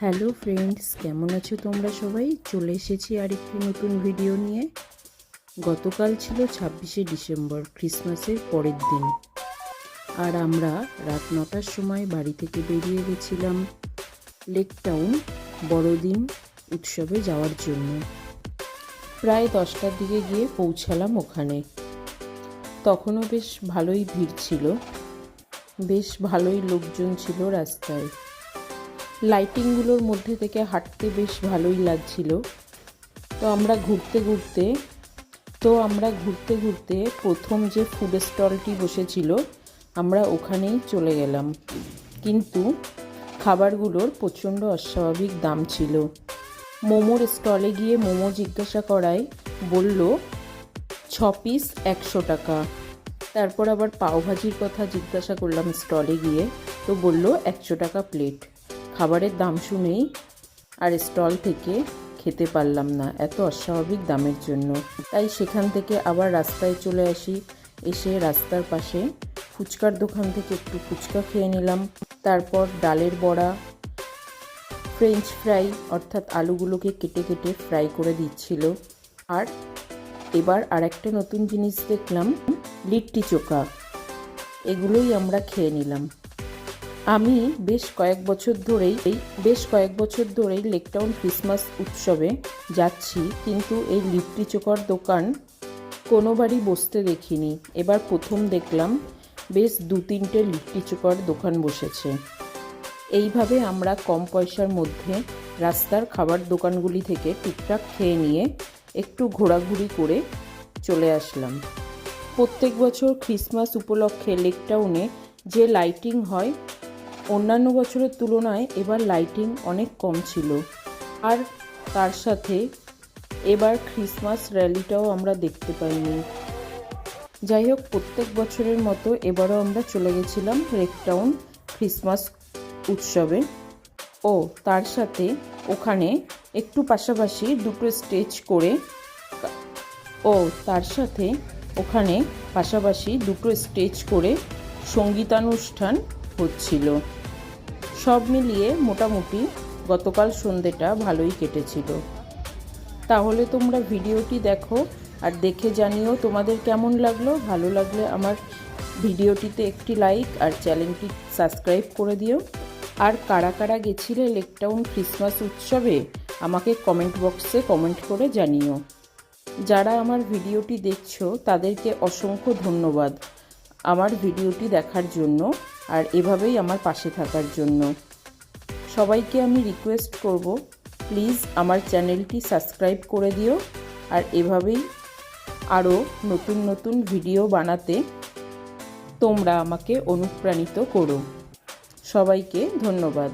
Hello friends, কেমন আছো তোমরা সবাই? চলে এসেছি আরেকটি নতুন ভিডিও নিয়ে। গতকাল ছিল ছাব্বিশে ডিসেম্বর, ক্রিসমাসের পরের দিন। আর আমরা রাত নটার সময় বাড়ি থেকে বেরিয়ে গেছিলাম লেক টাউন, বড়দিন উৎসবে যাওয়ার জন্য। প্রায় দশটার দিকে গিয়ে পৌঁছালাম ওখানে। তখনও বেশ ভালোই ভিড় ছিল। বেশ ভালোই লোকজন ছিল রাস্তায়। লাইটিংগুলোর মধ্যে থেকে হাঁটতে বেশ ভালোই লাগছিল। তো আমরা ঘুরতে ঘুরতে, তো আমরা ঘুরতে ঘুরতে প্রথম যে ফুড স্টলটি বসেছিল, আমরা ওখানেই চলে গেলাম। কিন্তু খাবারগুলোর প্রচণ্ড অস্বাভাবিক দাম ছিল। মোমোর স্টলে গিয়ে মোমো জিজ্ঞাসা করায়, বলল, ছ পিস একশো টাকা। তারপর আবার পাওভাজির কথা জিজ্ঞাসা করলাম স্টলে গিয়ে, তো বলল, একশো টাকা প্লেট খাবারের দাম শুনেই আর স্টল থেকে খেতে পারলাম না। এত অস্বাভাবিক দামের জন্য। তাই সেখান থেকে আবার রাস্তায় চলে আসি। এসে রাস্তার পাশে ফুচকার দোকান থেকে একটু ফুচকা খেয়ে নিলাম। তারপর ডালের বড়া, ফ্রেঞ্চ ফ্রাই, অর্থাৎ আলুগুলোকে কেটে কেটে ফ্রাই করে দিচ্ছিল। আর এবার আর একটা নতুন জিনিস দেখলাম, লিট্টি চোখা। এগুলোই আমরা খেয়ে নিলাম। আমি বেশ কয়েক বছর ধরেই এই বেশ কয়েক বছর ধরেই লেকটাউন ক্রিসমাস উৎসবে যাচ্ছি, কিন্তু এই লিপটি চোখার দোকান কোনোবারই বসতে দেখিনি। এবার প্রথম দেখলাম বেশ দু তিনটে লিট্টি চোখার দোকান বসেছে। এইভাবে আমরা কম পয়সার মধ্যে রাস্তার খাবার দোকানগুলি থেকে টুকটাক খেয়ে নিয়ে একটু ঘোরাঘুরি করে চলে আসলাম। প্রত্যেক বছর ক্রিসমাস উপলক্ষে লেকটাউনে যে লাইটিং হয় অন্যান্য বছরের তুলনায় এবার লাইটিং অনেক কম ছিল। আর তার সাথে এবার ক্রিসমাস র্যালিটাও আমরা দেখতে পাইনি। যাই হোক, প্রত্যেক বছরের মতো এবারও আমরা চলে গেছিলাম রেকটাউন ক্রিসমাস উৎসবে। ও, তার সাথে ওখানে একটু পাশাপাশি দুটো স্টেজ করে ও, তার সাথে ওখানে পাশাপাশি দুটো স্টেজ করে সঙ্গীতানুষ্ঠান হচ্ছিল। সব মিলিয়ে মোটামুটি গতকাল সন্ধেটা ভালোই কেটেছিল। তাহলে তোমরা ভিডিওটি দেখো আর দেখে জানিও তোমাদের কেমন লাগল। ভালো লাগলে আমার ভিডিওটিতে একটি লাইক আর চ্যানেলটি সাবস্ক্রাইব করে দিও। আর কারা কারা গেছিলে লেকটাউন ক্রিসমাস উৎসবে, আমাকে কমেন্ট বক্সে কমেন্ট করে জানিও। যারা আমার ভিডিওটি দেখছ, তাদেরকে অসংখ্য ধন্যবাদ আমার ভিডিওটি দেখার জন্য। আর এভাবেই আমার পাশে থাকার জন্য। সবাইকে আমি রিকোয়েস্ট করব প্লিজ আমার চ্যানেলটি সাবস্ক্রাইব করে দিও আর এভাবেই আরও নতুন নতুন ভিডিও বানাতে তোমরা আমাকে অনুপ্রাণিত করো। সবাইকে ধন্যবাদ।